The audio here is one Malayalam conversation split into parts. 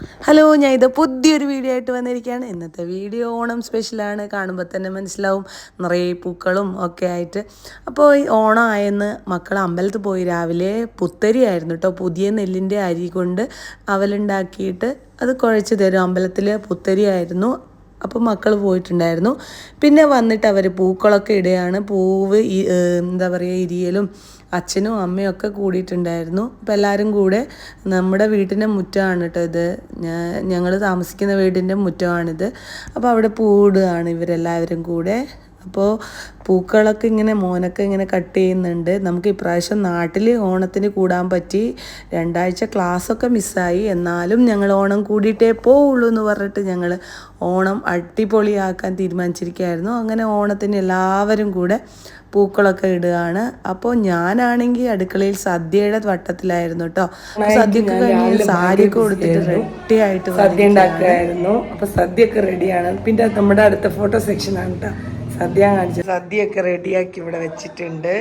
ഹലോ ഞാൻ ഇത് പുതിയൊരു വീഡിയോ ആയിട്ട് വന്നിരിക്കുകയാണ്. ഇന്നത്തെ വീഡിയോ ഓണം സ്പെഷ്യലാണ് കാണുമ്പോൾ തന്നെ മനസ്സിലാവും. നിറയെ പൂക്കളും ഒക്കെ ആയിട്ട്. അപ്പോൾ ഈ ഓണം ആയെന്ന് മക്കൾ അമ്പലത്തിൽ പോയി രാവിലെ പുത്തരി ആയിരുന്നു കേട്ടോ പുതിയ നെല്ലിന്റെ അരി കൊണ്ട് അവലുണ്ടാക്കിയിട്ട് അത് കുഴച്ച് തരും. അമ്പലത്തിൽ പുത്തരി ആയിരുന്നു അപ്പോൾ മക്കൾ പോയിട്ടുണ്ടായിരുന്നു. പിന്നെ വന്നിട്ട് അവർ പൂക്കളൊക്കെ ഇടുകയാണ്. പൂവ് എന്താ പറയുക ഇരിയലും അച്ഛനും അമ്മയും ഒക്കെ കൂടിയിട്ടുണ്ടായിരുന്നു. അപ്പോൾ എല്ലാവരും കൂടെ നമ്മുടെ വീട്ടിന്റെ മുറ്റമാണ് കേട്ടോ ഇത്. ഞങ്ങൾ താമസിക്കുന്ന വീടിന്റെ മുറ്റമാണിത്. അപ്പോൾ അവിടെ പൂടുകയാണ് ഇവരെല്ലാവരും കൂടെ. അപ്പോൾ പൂക്കളൊക്കെ ഇങ്ങനെ മോനൊക്കെ ഇങ്ങനെ കട്ട് ചെയ്യുന്നുണ്ട്. നമുക്ക് ഇപ്രാവശ്യം നാട്ടിൽ ഓണത്തിന് കൂടാൻ പറ്റി. രണ്ടാഴ്ച ക്ലാസ്സൊക്കെ മിസ്സായി. എന്നാലും ഞങ്ങൾ ഓണം കൂടിയിട്ടേ പോവുള്ളൂ എന്ന് പറഞ്ഞിട്ട് ഞങ്ങൾ ഓണം അടിപൊളിയാക്കാൻ തീരുമാനിച്ചിരിക്കുകയായിരുന്നു. അങ്ങനെ ഓണത്തിന് എല്ലാവരും കൂടെ പൂക്കളൊക്കെ ഇടുകയാണ്. അപ്പോൾ ഞാനാണെങ്കിൽ അടുക്കളയിൽ സദ്യയുടെ വട്ടത്തിലായിരുന്നു കേട്ടോ സദ്യക്ക് കഴിഞ്ഞ് സാരിയൊക്കെ കൊടുത്തിട്ട് റെഡി ആയിട്ട് സദ്യ ഉണ്ടാക്കുകയായിരുന്നു. അപ്പൊ സദ്യയൊക്കെ റെഡിയാണ് പിന്നെ നമ്മുടെ അടുത്ത ഫോട്ടോ സെക്ഷനാണ് കേട്ടോ സദ്യ സദ്യയൊക്കെ റെഡിയാക്കി ഇവിടെ വെച്ചിട്ടുണ്ട്.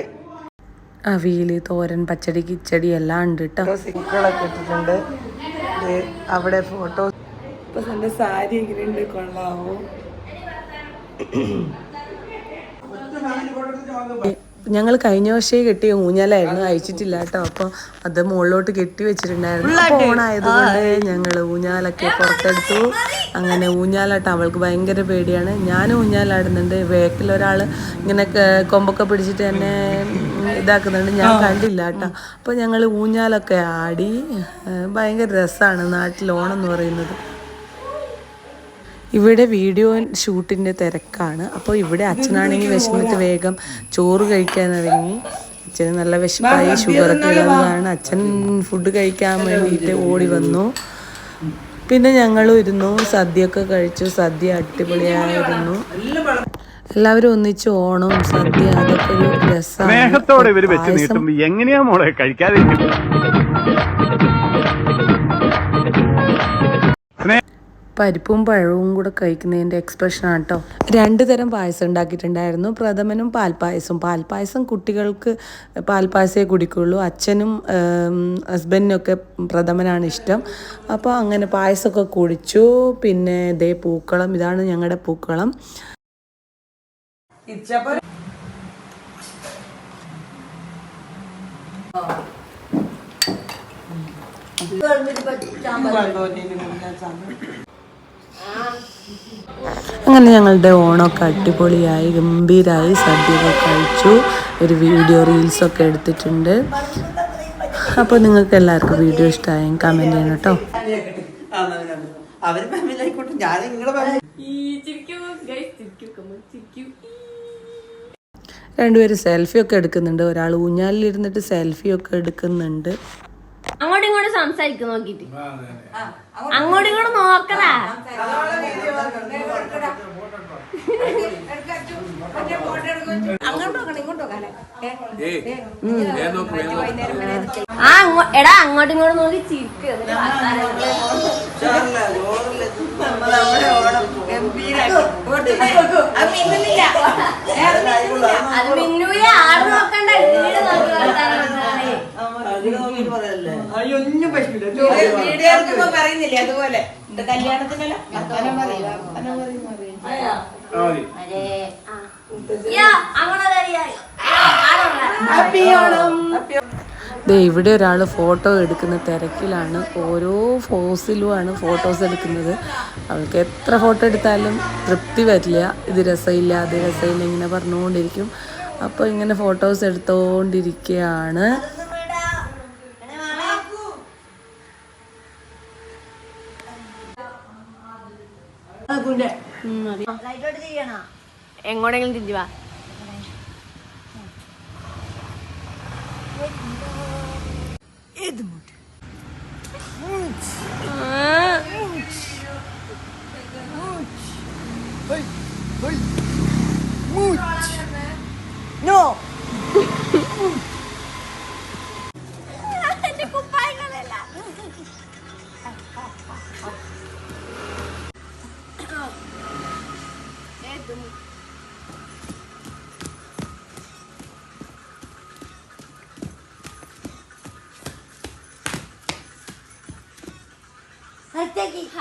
അവിയൽ തോരൻ പച്ചടി കിച്ചടി എല്ലാം ഉണ്ട് കേട്ടോ സിക്കുകളൊക്കെ ഇട്ടിട്ടുണ്ട്. അവിടെ ഫോട്ടോ ഇപ്പൊ എന്റെ സാരി എങ്ങനെയുണ്ട് കൊള്ളാവോ? ഞങ്ങൾ കഴിഞ്ഞ വർഷേ കെട്ടിയ ഊഞ്ഞാലായിരുന്നു അയച്ചിട്ടില്ല കേട്ടോ അപ്പോൾ അത് മുകളിലോട്ട് കെട്ടി വെച്ചിട്ടുണ്ടായിരുന്നു. ഫോണായത് ഓണായതുകൊണ്ട് ഞങ്ങൾ ഊഞ്ഞാലൊക്കെ പുറത്തെടുത്തു. അങ്ങനെ ഊഞ്ഞാലാട്ടം അവൾക്ക് ഭയങ്കര പേടിയാണ്. ഞാൻ ഊഞ്ഞാലാടുന്നുണ്ട്. വേക്കിൽ ഒരാൾ ഇങ്ങനെ കൊമ്പൊക്കെ പിടിച്ചിട്ട് എന്നെ ഇതാക്കുന്നുണ്ട്. ഞാൻ കണ്ടില്ല കേട്ടോ. അപ്പോൾ ഞങ്ങൾ ഊഞ്ഞാലൊക്കെ ആടി ഭയങ്കര രസമാണ് നാട്ടിൽ ഓണം എന്ന് പറയുന്നത്. ഇവിടെ വീഡിയോ ഷൂട്ടിന്റെ തിരക്കാണ്. അപ്പോൾ ഇവിടെ അച്ഛനാണെങ്കിൽ വിശന്നിട്ട് വേഗം ചോറ് കഴിക്കാൻ ഇറങ്ങി. അച്ഛന് നല്ല വിശപ്പായി ഷുഗറൊക്കെ ഉള്ളതാണ്. അച്ഛൻ ഫുഡ് കഴിക്കാൻ വേണ്ടിയിട്ട് ഓടി വന്നു. പിന്നെ ഞങ്ങളും ഇരുന്നു സദ്യയൊക്കെ കഴിച്ചു സദ്യ അടിപൊളിയായിരുന്നു. എല്ലാവരും ഒന്നിച്ച് ഓണം സദ്യ അതൊക്കെ ഒരു ഇവർ വെച്ച് രസമാണ് നീട്ടുമ്പോ എങ്ങനെയാ മോളെ പരിപ്പും പഴവും കൂടെ കഴിക്കുന്നതിന്റെ എക്സ്പ്രഷനാണ് കേട്ടോ രണ്ട് തരം പായസം ഉണ്ടാക്കിയിട്ടുണ്ടായിരുന്നു. പ്രഥമനും പാൽപ്പായസം. പാൽപ്പായസം കുട്ടികൾക്ക് പാൽപ്പായസേ കുടിക്കുള്ളൂ. അച്ഛനും ഹസ്ബൻഡിനും ഒക്കെ പ്രഥമനാണ് ഇഷ്ടം. അപ്പോൾ അങ്ങനെ പായസമൊക്കെ കുടിച്ചു. പിന്നെ ഇതേ പൂക്കളം. ഇതാണ് ഞങ്ങളുടെ പൂക്കളം. അങ്ങനെ ഞങ്ങളുടെ ഓണമൊക്കെ അടിപൊളിയായി ഗംഭീരമായി സദ്യയൊക്കെ കഴിച്ചു. ഒരു വീഡിയോ റീൽസൊക്കെ എടുത്തിട്ടുണ്ട്. അപ്പോൾ നിങ്ങൾക്ക് എല്ലാവർക്കും വീഡിയോ ഇഷ്ടമായി കമന്റ് ചെയ്യണം കേട്ടോ. അവർ ഫാമിലിയായിക്കോട്ടെ ഞാൻ രണ്ടുപേരും സെൽഫി ഒക്കെ എടുക്കുന്നുണ്ട്. ഒരാൾ ഊഞ്ഞാലിൽ ഇരുന്നിട്ട് സെൽഫി ഒക്കെ എടുക്കുന്നുണ്ട്. അങ്ങോട്ടും ഇങ്ങോട്ടും സംസാരിക്കും. നോക്കിട്ട് അങ്ങോട്ടും ഇങ്ങോട്ടും നോക്കടാ ആ എടാ അങ്ങോട്ടും ഇങ്ങോട്ടും നോക്കി ചിരിക്കുക അത് മിന്നൂല ആറ് നോക്കണ്ട. വീട് നോക്കി വർത്താനം ഒന്നും പറ്റില്ല. പറയുന്നില്ലേ അതുപോലെ? കല്യാണത്തിനല്ല? ഇവിടെ ഒരാൾ ഫോട്ടോ എടുക്കുന്ന തിരക്കിലാണ്. ഓരോ ഫോസിലുമാണ് ഫോട്ടോസ് എടുക്കുന്നത്. അവൾക്ക് എത്ര ഫോട്ടോ എടുത്താലും തൃപ്തി വരില്ല. ഇത് രസമില്ല അത് രസമില്ല ഇങ്ങനെ പറഞ്ഞുകൊണ്ടിരിക്കും. അപ്പോൾ ഇങ്ങനെ ഫോട്ടോസ് എടുത്തുകൊണ്ടിരിക്കുകയാണ് എങ്ങോട്ടെങ്കിലും തിരിഞ്ഞു വാ. നോ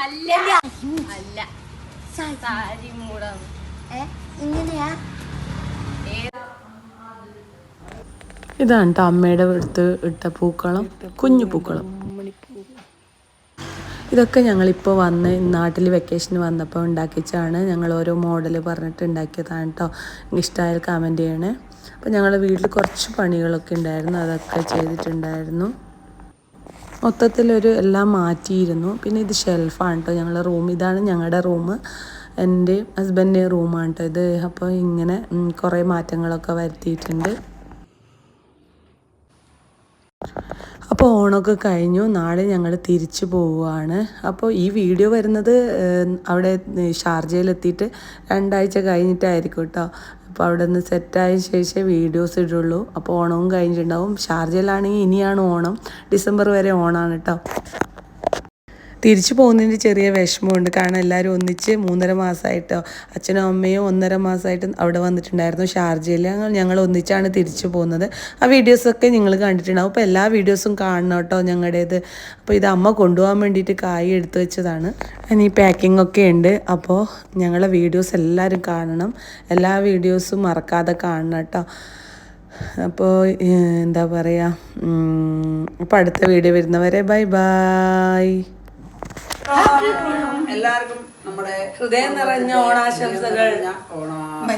അല്ല. അല്ല. സാരി. മൂടാണ് ഏ? ഇങ്ങനെയാ? ഇതാണ് ട്ടോ അമ്മയുടെ അടുത്ത് ഇട്ട പൂക്കളം കുഞ്ഞു പൂക്കളം. ഇതൊക്കെ ഞങ്ങൾ ഞങ്ങളിപ്പോൾ വന്ന് നാട്ടിൽ വെക്കേഷന് വന്നപ്പോൾ ഉണ്ടാക്കിച്ചാണ്. ഞങ്ങൾ ഓരോ മോഡൽ പറഞ്ഞിട്ട് ഉണ്ടാക്കിയതാണ് കേട്ടോ ഇഷ്ടമായാൽ കമന്റ് ചെയ്യണേ. അപ്പോൾ ഞങ്ങളുടെ വീട്ടിൽ കുറച്ച് പണികളൊക്കെ ഉണ്ടായിരുന്നു. അതൊക്കെ ചെയ്തിട്ടുണ്ടായിരുന്നു. മൊത്തത്തിലൊരു എല്ലാം മാറ്റിയിരുന്നു. പിന്നെ ഇത് ഷെൽഫാണ് കേട്ടോ ഞങ്ങളുടെ റൂം. ഇതാണ് ഞങ്ങളുടെ റൂം. എന്റെ ഹസ്ബൻഡിന്റെ റൂമാണ് കേട്ടോ ഇത്. അപ്പോൾ ഇങ്ങനെ കുറേ മാറ്റങ്ങളൊക്കെ വരുത്തിയിട്ടുണ്ട്. അപ്പോൾ ഓണമൊക്കെ കഴിഞ്ഞു. നാളെ ഞങ്ങൾ തിരിച്ചു പോവുകയാണ്. അപ്പോൾ ഈ വീഡിയോ വരുന്നത് അവിടെ ഷാർജയിലെത്തിയിട്ട് രണ്ടാഴ്ച കഴിഞ്ഞിട്ടായിരിക്കും കേട്ടോ അപ്പോൾ അവിടെ നിന്ന് സെറ്റായ ശേഷമേ വീഡിയോസ് ഇടുള്ളൂ. അപ്പോൾ ഓണവും കഴിഞ്ഞിട്ടുണ്ടാവും. ഷാർജയിലാണെങ്കിൽ ഇനിയാണ് ഓണം. ഡിസംബർ വരെ ഓണാണ് കേട്ടോ തിരിച്ചു പോകുന്നതിന്റെ ചെറിയ വിഷമമുണ്ട്. കാരണം എല്ലാവരും ഒന്നിച്ച് മൂന്നര മാസമായിട്ടോ അച്ഛനും അമ്മയും ഒന്നര മാസമായിട്ട് അവിടെ വന്നിട്ടുണ്ടായിരുന്നു. ഷാർജയിൽ ഞങ്ങൾ ഒന്നിച്ചാണ് തിരിച്ചു പോകുന്നത്. ആ വീഡിയോസൊക്കെ നിങ്ങൾ കണ്ടിട്ടുണ്ടാവും. അപ്പോൾ എല്ലാ വീഡിയോസും കാണണം കേട്ടോ ഞങ്ങളുടേത്. അപ്പോൾ ഇത് അമ്മ കൊണ്ടുപോകാൻ വേണ്ടിയിട്ട് കായ് എടുത്തു വെച്ചതാണ്. ഇനി പാക്കിംഗ് ഒക്കെ ഉണ്ട്. അപ്പോൾ ഞങ്ങളെ വീഡിയോസ് എല്ലാവരും കാണണം. എല്ലാ വീഡിയോസും മറക്കാതെ കാണണം കേട്ടോ. അപ്പോൾ എന്താ പറയുക? അപ്പോൾ അടുത്ത വീഡിയോ വരുന്നവരെ ബൈ ബൈ. എല്ലാവർക്കും നമ്മുടെ ഹൃദയം നിറഞ്ഞ ഓണാശംസകൾ. ഓണം.